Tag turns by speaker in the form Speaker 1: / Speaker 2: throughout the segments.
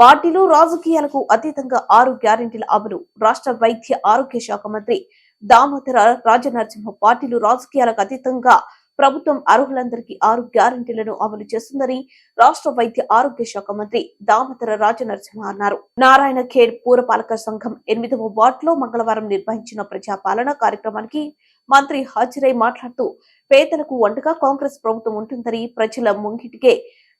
Speaker 1: పార్టీలు రాజకీయాలకు అతీతంగా ఆరు గ్యారంటీల అమలు. రాష్ట్ర వైద్య ఆరోగ్య శాఖ మంత్రి దామోదర రాజనరసింహ పార్టీలు రాజకీయాలకు అతీతంగా ప్రభుత్వం అర్హులందరికీ ఆరు గ్యారంటీలను అమలు చేస్తుందని రాష్ట్ర వైద్య ఆరోగ్య శాఖ మంత్రి దామోదర రాజనరసింహ అన్నారు. నారాయణ ఖేడ్ పూరపాలక సంఘం ఎనిమిదవ వార్డులో మంగళవారం నిర్వహించిన ప్రజాపాలన కార్యక్రమానికి మంత్రి హాజరై మాట్లాడుతూ పేదలకు వంటగా కాంగ్రెస్ ప్రభుత్వం ఉంటుందని ప్రజల ముంగిటికే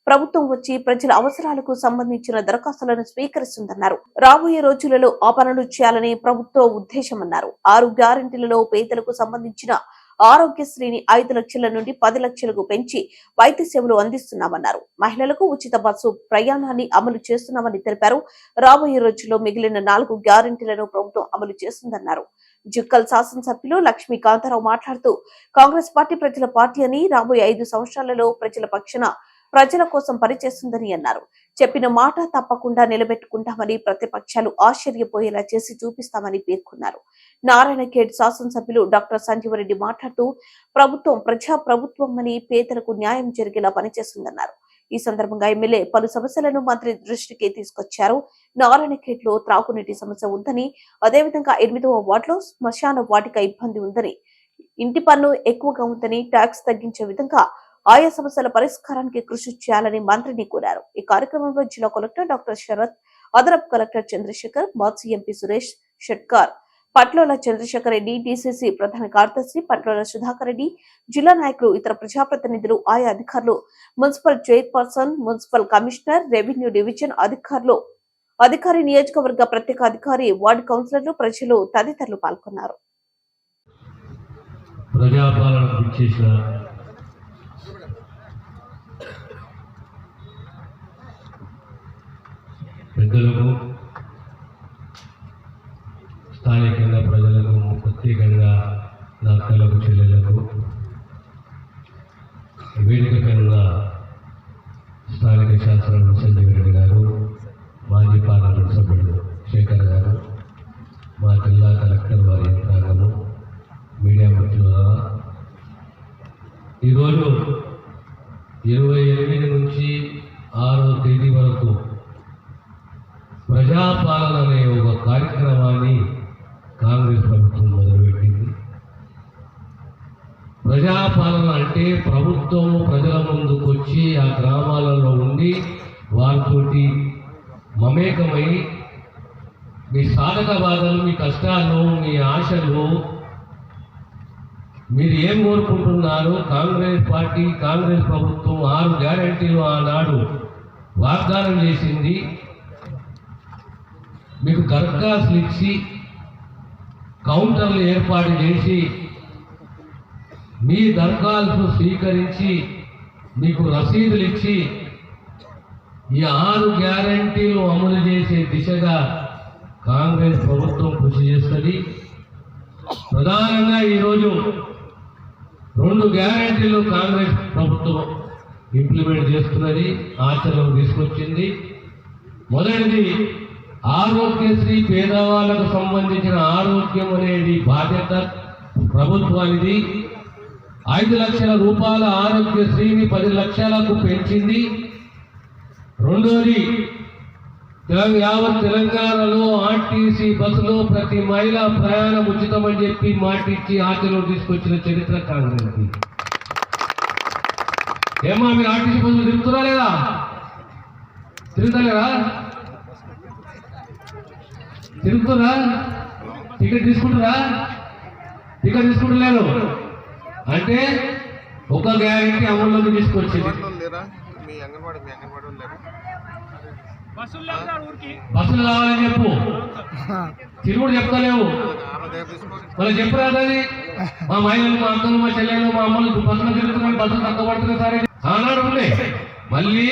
Speaker 1: ప్రభుత్వం వచ్చి ప్రజల అవసరాలకు సంబంధించిన దరఖాస్తులను స్వీకరిస్తుందన్నారు. రాబోయే రోజులలో ఆ పనులు చేయాలని ప్రభుత్వ ఉద్దేశమన్నారు. ఆరు గ్యారెంటీలలో పేదలకు సంబంధించిన ఆరోగ్యశ్రీని ఐదు లక్షల నుండి పది లక్షలకు పెంచి వైద్య సేవలు అందిస్తున్నామన్నారు. మహిళలకు ఉచిత బస్సు ప్రయాణాన్ని అమలు చేస్తున్నామని తెలిపారు. రాబోయే రోజుల్లో మిగిలిన నాలుగు గ్యారెంటీలను ప్రభుత్వం అమలు చేస్తుందన్నారు. జుక్కల్ శాసనసభ్యులు లక్ష్మీ కాంతారావు మాట్లాడుతూ కాంగ్రెస్ పార్టీ ప్రజల పార్టీ అని రాబోయే ఐదు సంవత్సరాలలో ప్రజల పక్షాన ప్రజల కోసం పనిచేస్తుందని అన్నారు. చెప్పిన మాట తప్పకుండా నిలబెట్టుకుంటామని ప్రతిపక్షాలు ఆశ్చర్యపోయేలా చేసి చూపిస్తామని పేర్కొన్నారు. నారాయణ ఖేడ్ శాసనసభ్యులు డాక్టర్ సంజీవరెడ్డి మాట్లాడుతూ ప్రభుత్వం ప్రజా ప్రభుత్వం అని పేదలకు న్యాయం జరిగేలా పనిచేస్తుందన్నారు. ఈ సందర్భంగా ఎమ్మెల్యే పలు సమస్యలను మంత్రి దృష్టికి తీసుకొచ్చారు. నారాయణ లో త్రాగునీటి సమస్య ఉందని అదేవిధంగా ఎనిమిదవ వార్డులో శ్మశాన వాటిక ఇబ్బంది ఉందని ఇంటి పన్ను ఎక్కువగా ఉందని ట్యాక్స్ తగ్గించే విధంగా ఆయా సమస్యల పరిష్కారానికి కృషి చేయాలని మంత్రిని కోరారు. ఈ కార్యక్రమంలో జిల్లా కలెక్టర్ డాక్టర్ శరత్ అదనపు కలెక్టర్ చంద్రశేఖర్ మాజీ ఎంపీ సురేష్ షెట్కార్ పట్లోల చంద్రశేఖర్ రెడ్డి డిసిసి ప్రధాన కార్యదర్శి పట్లోల సుధాకర్ రెడ్డి జిల్లా నాయకులు ఇతర ప్రజాప్రతినిధులు ఆయా అధికారులు municipal chairperson municipal commissioner revenue division అధికారులు అధికారి నియోజకవర్గ ప్రత్యేక అధికారి వార్డు కౌన్సిలర్లు ప్రజలు తదితరులు పాల్గొన్నారు.
Speaker 2: ప్రజాపాలన కృషి చేసిన పెద్దలకు స్థానికంగా ప్రజలకు ప్రత్యేకంగా నా అక్కలకు చెల్లెలకు వేదిక పైన స్థానిక శాసన సంజయ్ రెడ్డి గారు మాజీ పార్లమెంట్ సభ్యులు శేఖర్ గారు మా జిల్లా కలెక్టర్ వారి యంత్రాంగము మీడియా మిత్రులారా ఈరోజు ఇరవై ఎనిమిది నుంచి ఆరో తేదీ వరకు ప్రజాపాలన అనే ఒక కార్యక్రమాన్ని కాంగ్రెస్ ప్రభుత్వం మొదలుపెట్టింది ప్రజాపాలన అంటే ప్రభుత్వం ప్రజల ముందుకు వచ్చి ఆ గ్రామాలలో ఉండి వారితోటి మమేకమై మీ సాధక బాధలు మీ కష్టాలు మీ ఆశలు మీరు ఏం కోరుకుంటున్నారు కాంగ్రెస్ పార్టీ కాంగ్రెస్ ప్రభుత్వం ఆరు గ్యారంటీలు ఆనాడు వాగ్దానం చేసింది. మీకు దరఖాస్తులు ఇచ్చి కౌంటర్లు ఏర్పాటు చేసి మీ దరఖాస్తు స్వీకరించి మీకు రసీదులు ఇచ్చి ఈ ఆరు గ్యారంటీలు అమలు చేసే దిశగా కాంగ్రెస్ ప్రభుత్వం కృషి చేస్తుంది. ప్రధానంగా ఈరోజు రెండు గ్యారంటీలు కాంగ్రెస్ ప్రభుత్వం ఇంప్లిమెంట్ చేస్తున్నది ఆచరణ తీసుకొచ్చింది. మొదటిది ఆరోగ్యశ్రీ పేదవాళ్ళకు సంబంధించిన ఆరోగ్యం అనేది బాధ్యత ప్రభుత్వానికి ఐదు లక్షల రూపాయల ఆరోగ్యశ్రీని పది లక్షలకు పెంచింది. రెండోది యావత్ తెలంగాణలో ఆర్టీసీ బస్సులో ప్రతి మహిళ ప్రయాణం ఉచితమని చెప్పి మాటిచ్చి ఆచరణ తీసుకొచ్చిన చరిత్ర కాంగ్రెస్ ఏమా మీరు ఆర్టీసీ బస్సులు తిరుగుతున్నా లేదా? తిరుగుతలేరా? తిరుగుతురా టికెట్ తీసుకుంటురా టికెట్ తీసుకుంటలేరు? అంటే ఒక గ్యారెంటీ అమల్లోకి తీసుకొచ్చింది. బస్సులు కావాలని చెప్పు. తిరుగుడు చెప్తలేవు. వాళ్ళు చెప్పరాదని మా మహిళలు మా అక్కలు మా చెల్లెలు మా అమ్మలు బస్సులు తిరుగుతున్నాయి బస్సులు తక్కువ పడుతున్నాయి సరే ఆనాడు ఉండే. మళ్ళీ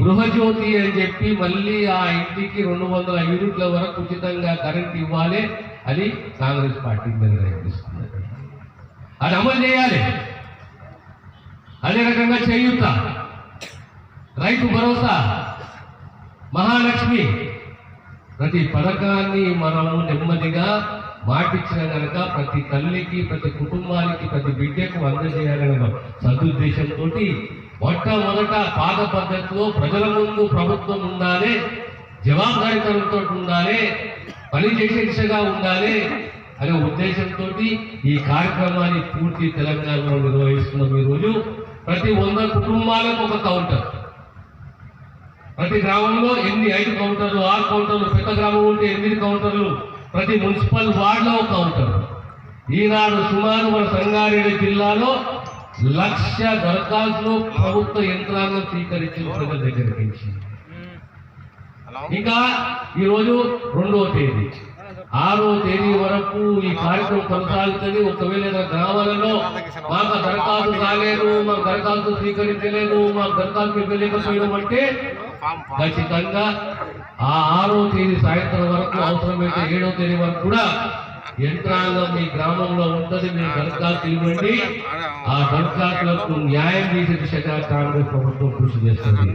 Speaker 2: గృహజ్యోతి అని చెప్పి మళ్ళీ ఆ ఇంటికి రెండు వందల యూనిట్ల వరకు ఉచితంగా కరెంట్ ఇవ్వాలి అని కాంగ్రెస్ పార్టీ నిర్ణయిస్తుంది అది అమలు చేయాలి. అదే రకంగా చేయూత. రైతు భరోసా. మహాలక్ష్మి. ప్రతి పథకాన్ని మనము నెమ్మదిగా మాటిచ్చిన కనుక ప్రతి తల్లికి ప్రతి కుటుంబానికి ప్రతి బిడ్డకు అందజేయాలనే సదుద్దేశంతో మొట్టమొదట పాత పద్ధతిలో ప్రజల ముందు ప్రభుత్వం ఉండాలి జవాబుదారీతనంతో ఉండాలి పని చేసే దిశగా ఉండాలి అనే ఉద్దేశంతో ఈ కార్యక్రమాన్ని పూర్తి తెలంగాణలో నిర్వహిస్తున్నాం ఈ రోజు ప్రతి వంద కుటుంబాలకు ఒక కౌంటర్. ప్రతి గ్రామంలో ఎన్ని ఐదు కౌంటర్లు ఆరు కౌంటర్లు పెద్ద గ్రామం ఉంటే ఎనిమిది కౌంటర్లు ప్రతి మున్సిపల్ వార్డులో ఒక కౌంటర్. ఈనాడు సుమారు మన సంగారెడ్డి జిల్లాలో లక్ష దరఖాస్తులు ప్రభుత్వ యంత్రాంగం స్వీకరించిన ప్రజల దగ్గరికి నుంచి ఇంకా ఈరోజు రెండవ తేదీ. ఆరో తేదీ వరకు ఈ కార్యక్రమం కొనసాగుతుంది. ఒకవేళ గ్రామాలలో మాకు దరఖాస్తు కాలేదు మాకు దరఖాస్తు స్వీకరించలేదు మాకు దరఖాస్తు ఇవ్వలేకపోయడం అంటే ఖచ్చితంగా ఆ ఆరో తేదీ సాయంత్రం వరకు అవసరమైతే ఏడో తేదీ వరకు కూడా యంత్రాంగం మీ గ్రామంలో ఉంటుంది మీరు దరఖాస్తు ఇవ్వండి. ఆ దరఖాస్తులకు న్యాయం చేసే దిశగా కాంగ్రెస్ ప్రభుత్వం కృషి చేస్తుంది.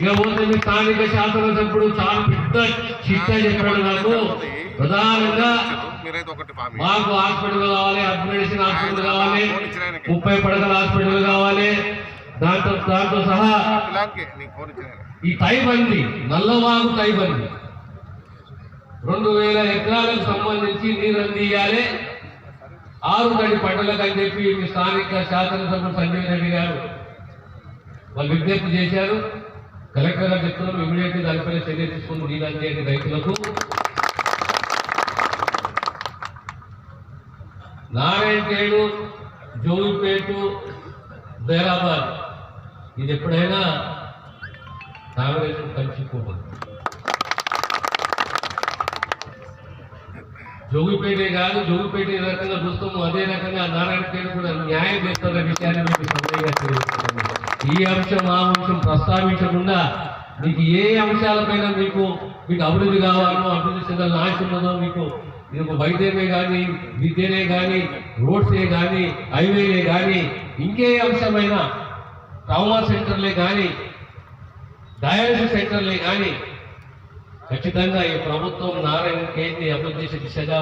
Speaker 2: ఇక పోతే మీ స్థానిక శాసనసభ్యుడు చాలా పెద్ద చిట్ట చెప్పాడు నాకు. ప్రధానంగా. మాకు హాస్పిటల్ కావాలి అడ్మినిస్ట్రేషన్ హాస్పిటల్ కావాలి ముప్పై పడకల హాస్పిటల్ కావాలి. దాంతో దాంతో సహా. ఈ తైబంది నల్లవాగు తైబంది. రెండు వేల ఎకరాలకు సంబంధించి నీరు అందియాలి. ఆరు గడి పంటలకు అని చెప్పి మీ స్థానిక శాసనసభ్యుడు సంజయ్ రెడ్డి గారు వాళ్ళు విజ్ఞప్తి చేశారు. కలెక్టర్ గారు చెప్తున్నారు ఇమీడియట్ దానిపైన చర్య తీసుకుని నీళ్ళు అందేయండి రైతులకు. నారాయణపేడు జోగిపేటు బైరాబాద్. ఇది ఎప్పుడైనా కాంగ్రెస్ కలిసిపోతుంది జోగిపేటే కాదు జోగిపేట ఏ రకంగా చూస్తాము అదే రకంగా నారాయణపేట కూడా న్యాయం చేస్తున్న విషయాన్ని మీకు సందేహంగా తెలియజేస్తున్నాను ఈ అంశం ఆ అంశం ప్రస్తావించకుండా మీకు ఏ అంశాలపైన మీకు మీకు అభివృద్ధి కావాలో అభివృద్ధి చెందాలని ఆశ ఉన్నదో మీకు మీకు వైద్యమే కానీ విద్యనే కానీ రోడ్సే కానీ హైవేలే కానీ ఇంకే అంశమైన ట్రామా సెంటర్లే కానీ డయాలసిస్ సెంటర్లే కానీ ఖచ్చితంగా ఈ ప్రభుత్వం నారాయణ కేంద్ర అభివృద్ధి దిశగా